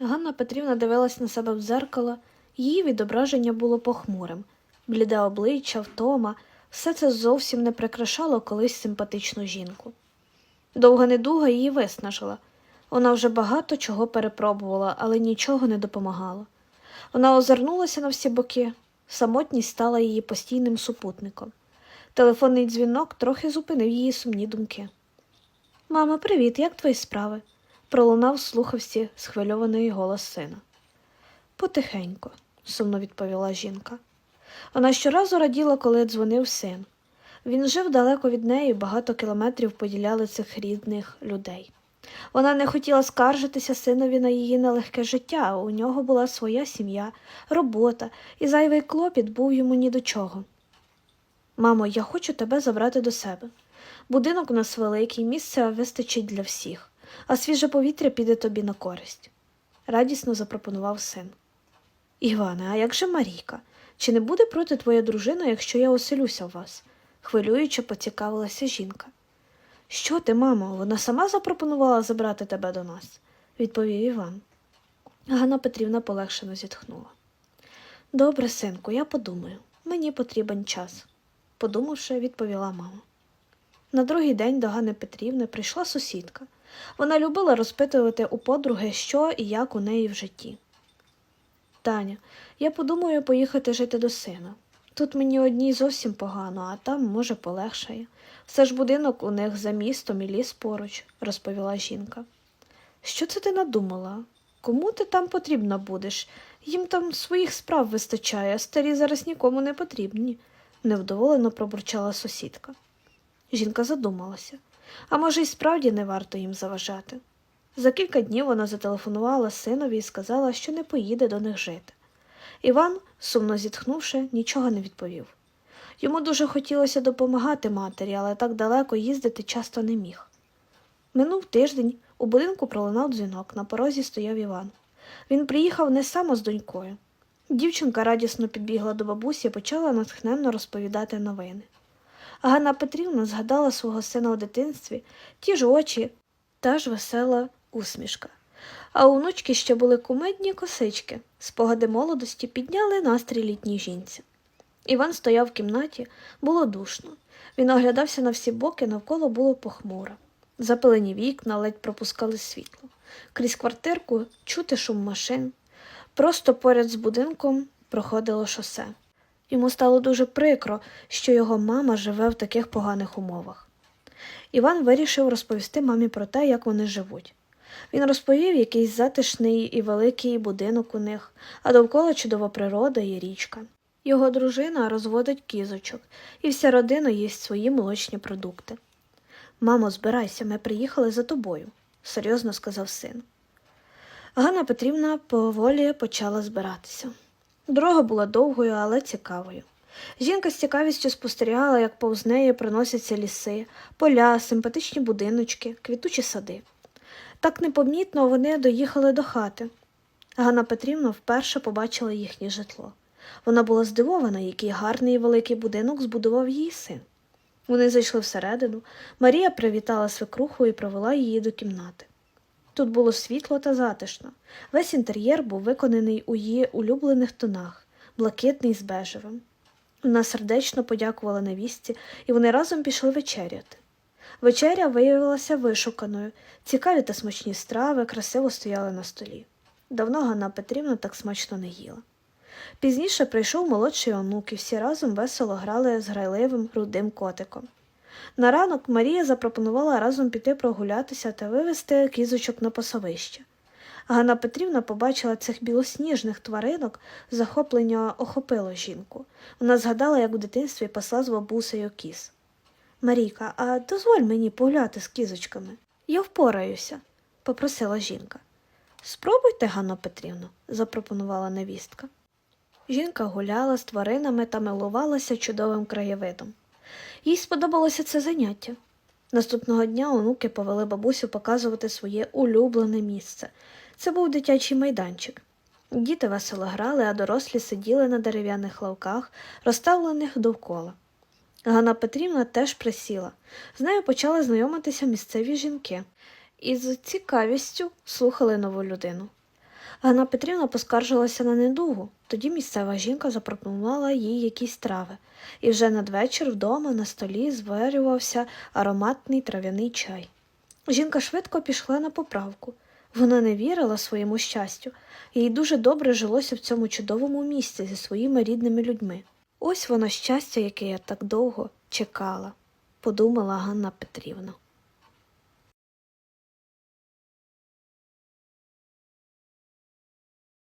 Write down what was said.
Ганна Петрівна дивилась на себе в дзеркало, її відображення було похмурим, бліде обличчя, втома, все це зовсім не прикрашало колись симпатичну жінку. Довга недуга її виснажила. Вона вже багато чого перепробувала, але нічого не допомагало. Вона озирнулася на всі боки, самотність стала її постійним супутником. Телефонний дзвінок трохи зупинив її сумні думки. Мама, привіт, як твої справи? Пролунав слухавці схвильований голос сина. Потихенько, сумно відповіла жінка. Вона щоразу раділа, коли дзвонив син. Він жив далеко від неї, багато кілометрів поділяли цих рідних людей. Вона не хотіла скаржитися синові на її нелегке життя, у нього була своя сім'я, робота, і зайвий клопіт був йому ні до чого. Мамо, я хочу тебе забрати до себе. Будинок у нас великий, місця вистачить для всіх, а свіже повітря піде тобі на користь, радісно запропонував син. Іване, а як же Марійка? Чи не буде проти твоя дружина, якщо я оселюся у вас? хвилююче поцікавилася жінка. Що ти, мамо, вона сама запропонувала забрати тебе до нас, відповів Іван. Ганна Петрівна полегшено зітхнула. Добре, синку, я подумаю. Мені потрібен час, подумавши, відповіла мама. На другий день до Ганни Петрівни прийшла сусідка. Вона любила розпитувати у подруги, що і як у неї в житті. Таня, я подумаю поїхати жити до сина. Тут мені одній зовсім погано, а там, може, полегшає. Все ж будинок у них за містом і ліс поруч, розповіла жінка. Що це ти надумала? Кому ти там потрібна будеш? Їм там своїх справ вистачає, старі зараз нікому не потрібні, невдоволено пробурчала сусідка. Жінка задумалася, а може, й справді не варто їм заважати. За кілька днів вона зателефонувала синові і сказала, що не поїде до них жити. Іван, сумно зітхнувши, нічого не відповів. Йому дуже хотілося допомагати матері, але так далеко їздити часто не міг. Минув тиждень, у будинку пролунав дзвінок, на порозі стояв Іван. Він приїхав не сам, а з донькою. Дівчинка радісно підбігла до бабусі і почала натхненно розповідати новини. Ганна Петрівна згадала свого сина у дитинстві, ті ж очі, та ж весела усмішка. А у внучки ще були кумедні косички. Спогади молодості підняли настрій літній жінці. Іван стояв в кімнаті, було душно. Він оглядався на всі боки, навколо було похмуро. Запилені вікна ледь пропускали світло. Крізь квартирку чути шум машин. Просто поряд з будинком проходило шосе. Йому стало дуже прикро, що його мама живе в таких поганих умовах. Іван вирішив розповісти мамі про те, як вони живуть. Він розповів якийсь затишний і великий будинок у них, а довкола чудова природа і річка. Його дружина розводить кізочок, і вся родина їсть свої молочні продукти. Мамо, збирайся, ми приїхали за тобою, серйозно сказав син. Ганна Петрівна поволі почала збиратися. Дорога була довгою, але цікавою. Жінка з цікавістю спостерігала, як повз неї проносяться ліси, поля, симпатичні будиночки, квітучі сади. Так непомітно вони доїхали до хати. Ганна Петрівна вперше побачила їхнє житло. Вона була здивована, який гарний і великий будинок збудував її син. Вони зайшли всередину. Марія привітала свекруху і провела її до кімнати. Тут було світло та затишно. Весь інтер'єр був виконаний у її улюблених тонах, блакитний з бежевим. Вона сердечно подякувала невістці, і вони разом пішли вечеряти. Вечеря виявилася вишуканою, цікаві та смачні страви красиво стояли на столі. Давно Ганна Петрівна так смачно не їла. Пізніше прийшов молодший онук, і всі разом весело грали з грайливим рудим котиком. На ранок Марія запропонувала разом піти прогулятися та вивезти кізочок на пасовище. Ганна Петрівна побачила цих білосніжних тваринок, захоплення охопило жінку. Вона згадала, як у дитинстві пасла з бабусею кіз. Марійка, а дозволь мені погуляти з кізочками. Я впораюся, попросила жінка. Спробуйте, Ганна Петрівна, запропонувала невістка. Жінка гуляла з тваринами та милувалася чудовим краєвидом. Їй сподобалося це заняття. Наступного дня онуки повели бабусю показувати своє улюблене місце. Це був дитячий майданчик. Діти весело грали, а дорослі сиділи на дерев'яних лавках, розставлених довкола. Ганна Петрівна теж присіла. З нею почали знайомитися місцеві жінки і з цікавістю слухали нову людину. Ганна Петрівна поскаржилася на недугу. Тоді місцева жінка запропонувала їй якісь трави, і вже надвечір вдома на столі зварювався ароматний трав'яний чай. Жінка швидко пішла на поправку. Вона не вірила своєму щастю, їй дуже добре жилося в цьому чудовому місці зі своїми рідними людьми. Ось воно щастя, яке я так довго чекала, подумала Ганна Петрівна.